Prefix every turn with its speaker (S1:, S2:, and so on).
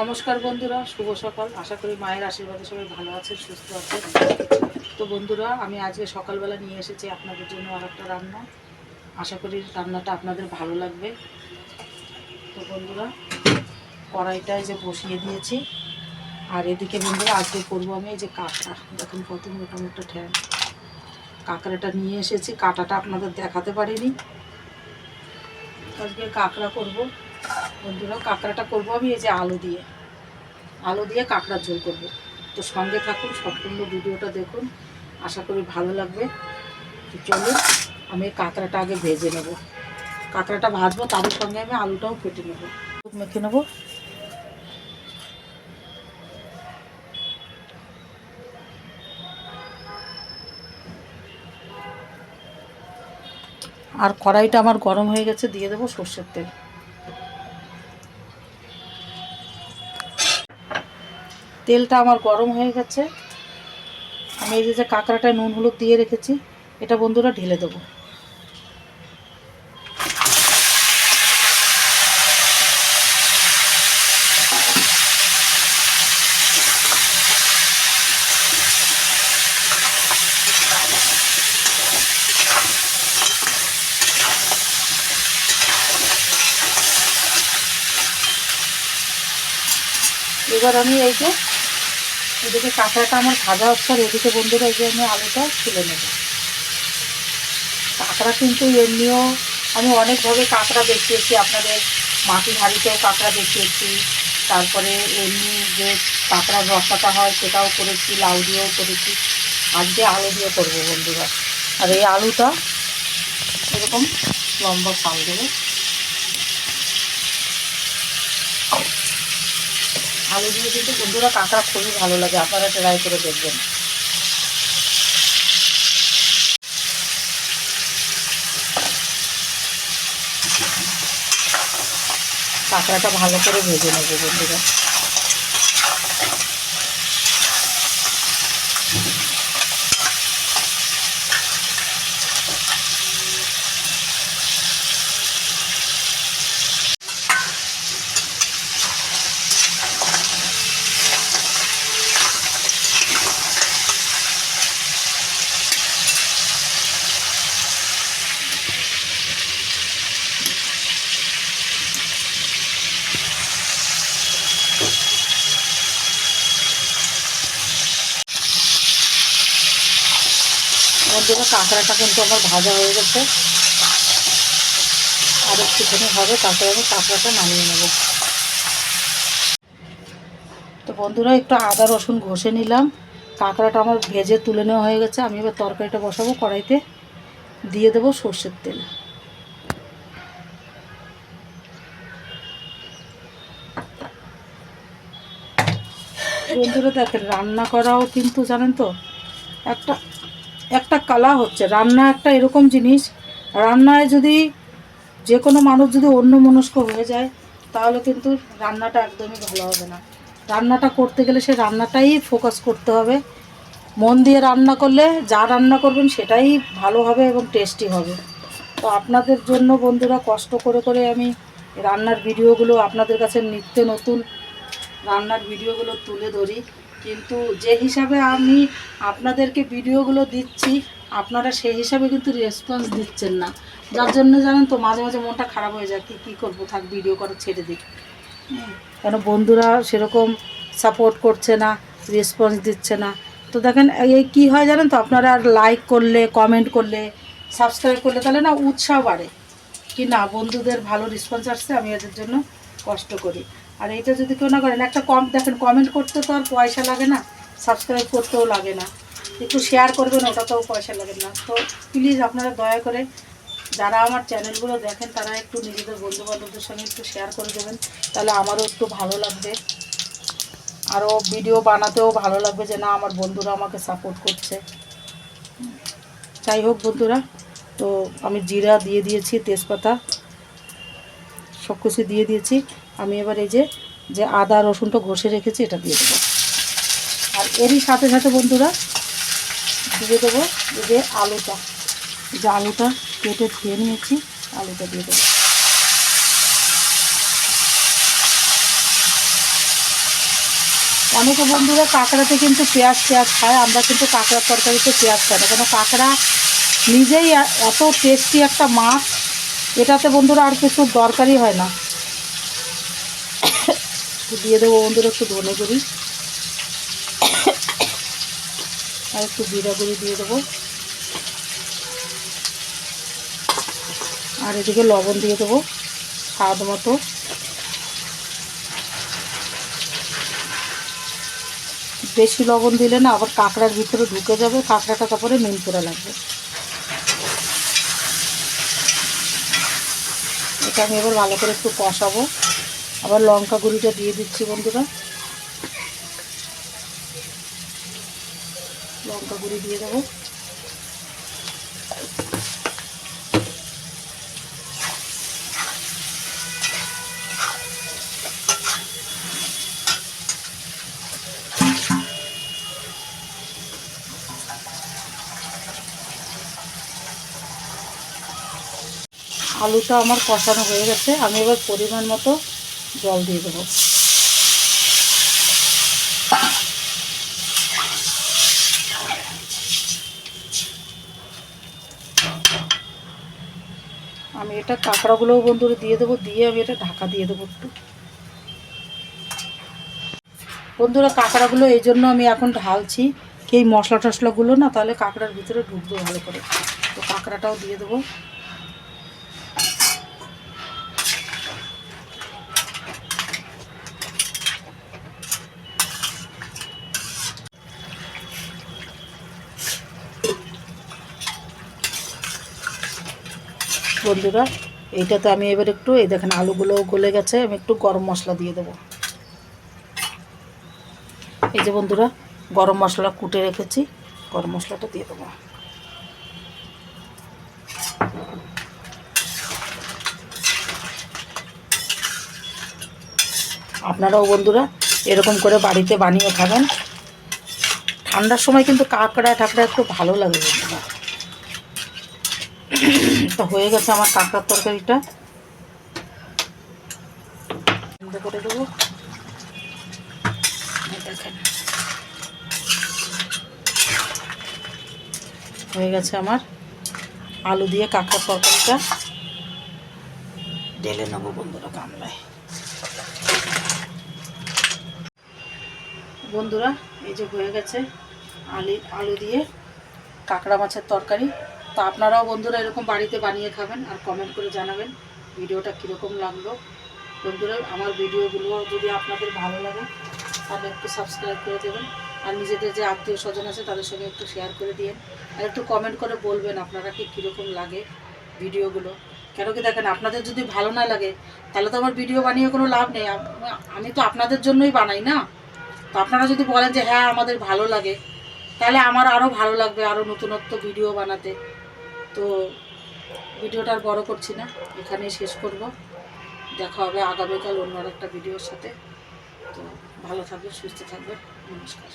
S1: নমস্কার বন্ধুরা, শুভ সকাল। আশা করি মায়ের আশীর্বাদে সবাই ভালো আছেন, সুস্থ আছেন। তো বন্ধুরা, আমি আজকে সকালবেলা নিয়ে এসেছি আপনাদের জন্য আর একটা রান্না। আশা করি রান্নাটা আপনাদের ভালো লাগবে। তো বন্ধুরা, কড়াইটায় যে বসিয়ে দিয়েছি, আর এদিকে বন্ধুরা, আজকে করব আমি এই যে কাঁকড়া। দেখুন কত মোটা মোটা ঠ্যাং। কাঁকড়াটা নিয়ে এসেছি। কাঁটাটা আপনাদের দেখাতে পারিনি। আজকে কাঁকড়া করব। বন্ধুরা, কাঁকড়াটা করব আমি, এই যে আলু দিয়ে। আলু দিয়ে কাঁকড়ার ঝোল করব। তো সঙ্গে থাকুন, সম্পূর্ণ ভিডিওটা দেখুন। আশা করি ভালো লাগবে। তো চলুন, আমি কাঁকড়াটা আগে ভেজে নেব। কাঁকড়াটা ভাজবো, তার সঙ্গে আমি আলুটাও কেটে নেব। মেখে নেব। আর কড়াইটা আমার গরম হয়ে গেছে, দিয়ে দেবো সর্ষের তেল। তেলটা আমার গরম হয়ে গেছে। আমি এই যে কাঁকড়াটায় নুন হলুদ দিয়ে রেখেছি, এটা বন্ধুরা ঢেলে দেবো। এবার আমি এই যে এদিকে কাঁকড়াটা আমার ভাজা হচ্ছে আর এদিকে বন্ধুরা এই যে আমি আলুটা তুলে নেব। কাঁকড়া কিন্তু এমনিও আমি অনেকভাবে কাঁকড়া দেখিয়েছি, আপনাদের মাটির হাঁড়িতেও কাঁকড়া দেখিয়েছি। তারপরে এমনি যে কাঁকড়ার রসাটা হয় সেটাও করেছি, লাউ দিয়েও করেছি। আজকে আলু দিয়ে করব বন্ধুরা। আর এই আলুটা এরকম লম্বা ফাল দেবো। আলু দিয়ে কিন্তু বন্ধুরা কাঁকড়া খুবই ভালো লাগে। আপনারা ট্রাই করে দেখবেন। কাঁকড়াটা ভালো করে ভেজে নেব বন্ধুরা। বন্ধুরা কাঁকড়াটা কিন্তু আমার ভাজা হয়ে গেছে। আর একটুখানি হবে, তারপরে আমি কাঁকড়াটা নামিয়ে নেব। তো বন্ধুরা, একটু আদা, রসুন ঘষে নিলাম। কাঁকড়াটা আমার ভেজে তুলে নেওয়া হয়ে গেছে। আমি এবার তরকারিটা বসাবো, কড়াইতে দিয়ে দেবো সর্ষের তেল। বন্ধুরা, দেখেন রান্না করাও কিন্তু জানেন তো, একটা একটা কালা হচ্ছে। রান্না একটা এরকম জিনিস। রান্নায় যদি যে কোনো মানুষ যদি অন্য মনস্ক হয়ে যায়, তাহলে কিন্তু রান্নাটা একদমই ভালো হবে না। রান্নাটা করতে গেলে সে রান্নাটাই ফোকাস করতে হবে। মন দিয়ে রান্না করলে যা রান্না করবেন সেটাই ভালো হবে এবং টেস্টি হবে। তো আপনাদের জন্য বন্ধুরা কষ্ট করে করে আমি রান্নার ভিডিওগুলো আপনাদের কাছে নিত্য নতুন রান্নার ভিডিওগুলো তুলে ধরি। কিন্তু যে হিসাবে আমি আপনাদেরকে ভিডিওগুলো দিচ্ছি, আপনারা সেই হিসাবে কিন্তু রেসপন্স দিচ্ছেন না। যার জন্য জানেন তো, মাঝে মাঝে মনটা খারাপ হয়ে যায়, কি, কী করব, থাক ভিডিও করা, ছেড়ে দিই। কেন বন্ধুরা সেরকম সাপোর্ট করছে না রেসপন্স দিচ্ছে না। তো দেখেন, এই কী হয় জানেন তো, আপনারা লাইক করলে কমেন্ট করলে সাবস্ক্রাইব করলে তাহলে না উৎসাহ বাড়ে। কি না, বন্ধুদের ভালো রেসপন্স আসছে, আমি এদের জন্য কষ্ট করি। আর এইটা যদি কেউ না করেন, একটা কম দেখেন কমেন্ট করতে তো আর পয়সা লাগে না সাবস্ক্রাইব করতেও লাগে না। একটু শেয়ার করবেন, ওটাতেও পয়সা লাগে না। তো প্লিজ আপনারা দয়া করে যারা আমার চ্যানেলগুলো দেখেন, তারা একটু নিজেদের বন্ধু বান্ধবদের সঙ্গে একটু শেয়ার করে দেবেন। তাহলে আমারও একটু ভালো লাগবে। আরও ভিডিও বানাতেও ভালো লাগবে যে না, আমার বন্ধুরা আমাকে সাপোর্ট করছে। যাই হোক বন্ধুরা, তো আমি জিরা দিয়ে দিয়েছি, তেজপাতা। সব কিছু দিয়ে দিয়েছি। আমি এবার এই যে যে আদা, রসুনটা ঘষে রেখেছি, এটা দিয়ে দেবো। আর এরই সাথে সাথে বন্ধুরা, দিয়ে দেবো এই যে আলুটা। যে আলুটা কেটে ধুয়ে নিয়েছি, আলুটা দিয়ে দেবো। অনেকে বন্ধুরা কাঁকড়াতে কিন্তু পেঁয়াজ পেঁয়াজ খায়, আমরা কিন্তু কাঁকড়ার তরকারিতে পেঁয়াজ খাই না কেন কাঁকড়া নিজেই এত টেস্টি একটা মাছ, এটাতে বন্ধুরা আর কিছু দরকারই হয় না। দিয়ে দেবো বন্ধুরা, একটু ধনে গুঁড়ি। আর একটু জিরা গুঁড়ি দিয়ে দেবো। আর এদিকে লবণ দিয়ে দেবো, স্বাদ মতো। বেশি লবণ দিলে না আবার কাঁকড়ার ভিতরে ঢুকে যাবে, কাঁকড়াটা তারপরে নুন করে লাগবে। এটা আমি এবার ভালো করে একটু কষাবো। আবার লঙ্কা গুঁড়িটা দিয়ে দিচ্ছি বন্ধুরা। লঙ্কা গুঁড়ি দিয়ে দেবো। আলুটা আমার কষানো হয়ে গেছে। আমি এবার পরিমাণ মতো জল দিয়ে দেবো। আমি এটা কাঁকড়াগুলোও বন্ধুরা দিয়ে দেবো, দিয়ে আমি এটা ঢাকা দিয়ে দেবো একটু। বন্ধুরা কাঁকড়াগুলো এই জন্য আমি এখন ঢালছি। এই মশলা টশলাগুলো না তাহলে কাঁকড়ার ভিতরে ঢুকবে ভালো করে। তো কাঁকড়াটাও দিয়ে দেবো। বন্ধুরা, এইটাতে আমি এবার একটু, এই দেখেন আলুগুলো গলে গেছে, আমি একটু গরম মশলা দিয়ে দেবো। এই যে বন্ধুরা, গরম মশলা কুটে রেখেছি, গরম মশলাটা দিয়ে দেবো। আপনারাও বন্ধুরা, এরকম করে বাড়িতে বানিয়ে খাবেন। ঠান্ডার সময় কিন্তু কাঁকড়া ঠাকড়া একটু ভালো লাগে বন্ধুরা। তো হয়ে গেছে আমার কাঁকড়ার তরকারিটা। বন্ধ করে দেবো। দেখেন। হয়ে গেছে আমার আলু দিয়ে কাঁকড়ার তরকারিটা। ঢেলে নেব বন্ধুরা গামলায় বন্ধুরা এই যে হয়ে গেছে আলি আলু দিয়ে কাঁকড়া মাছের তরকারি। তো আপনারাও বন্ধুরা এরকম বাড়িতে বানিয়ে খাবেন আর কমেন্ট করে জানাবেন ভিডিওটা কীরকম লাগল। বন্ধুরা, আমার ভিডিওগুলো যদি আপনাদের ভালো লাগে, তাহলে একটু সাবস্ক্রাইব করে দেবেন আর নিজেদের যে আত্মীয় স্বজন আছে, তাদের সঙ্গে একটু শেয়ার করে দিন আর একটু কমেন্ট করে বলবেন আপনারা কি কীরকম লাগে ভিডিওগুলো। কেন কি দেখেন, আপনাদের যদি ভালো না লাগে, তাহলে তো আমার ভিডিও বানিয়ে কোনো লাভ নেই। আমি তো আপনাদের জন্যই বানাই না। তো আপনারা যদি বলেন যে হ্যাঁ আমাদের ভালো লাগে, তাহলে আমার আরও ভালো লাগবে আরও নতুনত্ব ভিডিও বানাতে। তো ভিডিওটা আর বড়ো করছি না, এখানেই শেষ করব। দেখা হবে আগামীকাল অন্য একটা ভিডিওর সাথে। তো ভালো থাকবে সুস্থ থাকবে নমস্কার।